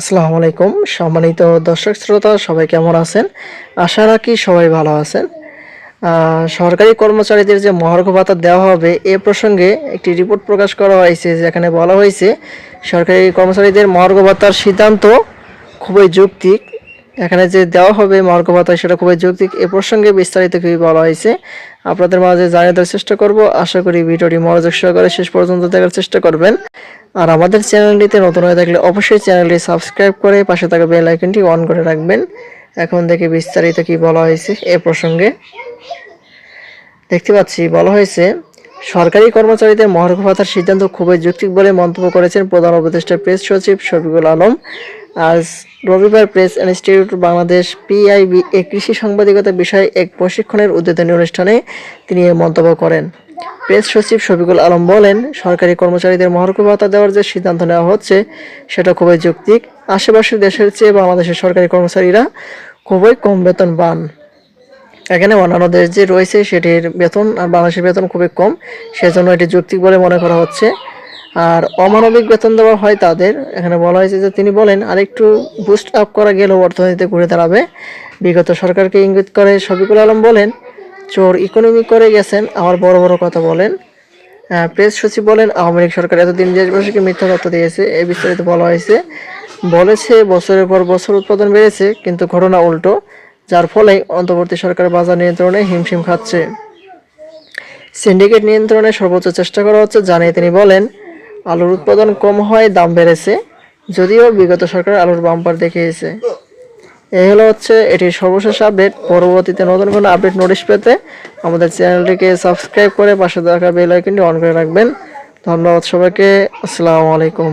আসসালামু আলাইকুম। সম্মানিত দর্শক শ্রোতা, সবাই কেমন আছেন? আশা রাখি সবাই ভালো আছেন। সরকারি কর্মচারীদের যে মহার্ঘ ভাতা দেওয়া হবে, এ প্রসঙ্গে একটি রিপোর্ট প্রকাশ করা হয়েছে, যেখানে বলা হয়েছে, সরকারি কর্মচারীদের মহার্ঘ ভাতার সিদ্ধান্ত খুবই যৌক্তিক। এখানে যে দেওয়া হবে মহার্ঘ ভাতা সেটা খুবই যৌক্তিক। এ প্রসঙ্গে বিস্তারিত কি বলা হয়েছে। আপনাদের মাঝে জানিয়ে দেওয়ার চেষ্টা করব। আশা করি ভিডিওটি মনোযোগ সহকারে শেষ পর্যন্ত দেখার চেষ্টা করবেন। আর আমাদের চ্যানেলটিতে নতুন হয়ে থাকলে অবশ্যই চ্যানেলটি সাবস্ক্রাইব করে পাশে থাকা বেল আইকনটি অন করে রাখবেন। এখন দেখে বিস্তারিত কি বলা হয়েছে এ প্রসঙ্গে। দেখতে পাচ্ছি, বলা হয়েছে সরকারি কর্মচারীদের মহার্ঘ ভাতার সিদ্ধান্ত খুবই যৌক্তিক বলে মন্তব্য করেছেন প্রধান উপদেষ্টা প্রেস সচিব শফিকুল আলম। আজ রবিবার প্রেস ইনস্টিটিউট বাংলাদেশ পিআইবি এ কৃষি সাংবাদিকতা বিষয়ে এক প্রশিক্ষণের উদ্বোধনী অনুষ্ঠানে তিনি এই মন্তব্য করেন। প্রেস সচিব শফিকুল আলম বলেন, সরকারি কর্মচারীদের মহার্ঘ ভাতা দেওয়ার যে সিদ্ধান্ত নেওয়া হচ্ছে, সেটা খুবই যৌক্তিক। আশেপাশের দেশের চেয়ে বাংলাদেশের সরকারি কর্মচারীরা খুবই কম বেতন পান। এখানে অন্যান্য দেশ যে রয়েছে সেটির বেতন, আর বাংলাদেশের বেতন খুবই কম, সেজন্য এটি যৌক্তিক বলে মনে করা হচ্ছে। আর অমানবিক বেতন দেওয়া হয় তাদের। এখানে বলা হয়েছে যে তিনি বলেন, আরেকটু বুস্ট আপ করা গেলেও অর্থনীতিতে ঘুরে দাঁড়াবে। বিগত সরকারকে ইঙ্গিত করে শফিকুল আলম বলেন, চোর ইকোনমি করে গেছেন। আমার বড় বড় কথা বলেন। প্রেস সচিব বলেন, আওয়ামী লীগ সরকার এতদিন দেশবাসীকে মিথ্যা তথ্য দিয়েছে। এই বিস্তারিত বলা হয়েছে। বলেছে, বছরের পর বছর উৎপাদন বেড়েছে, কিন্তু ঘটনা উল্টো। যার ফলে অন্তর্বর্তী সরকার বাজার নিয়ন্ত্রণে হিমশিম খাচ্ছে। সিন্ডিকেট নিয়ন্ত্রণে সর্বোচ্চ চেষ্টা করা হচ্ছে, জানিয়ে তিনি বলেন, আলুর উৎপাদন কম হয় দাম বেড়েছে, যদিও বিগত সরকার আলুর বাম্পার দেখিয়েছে। এই হলো হচ্ছে এটির সর্বশেষ আপডেট। পরবর্তীতে নতুন কোনো আপডেট নোটিশ পেতে আমাদের চ্যানেলটিকে সাবস্ক্রাইব করে পাশে থাকা বেল আইকনটি অন করে রাখবেন। ধন্যবাদ সবাইকে। আসসালামু আলাইকুম।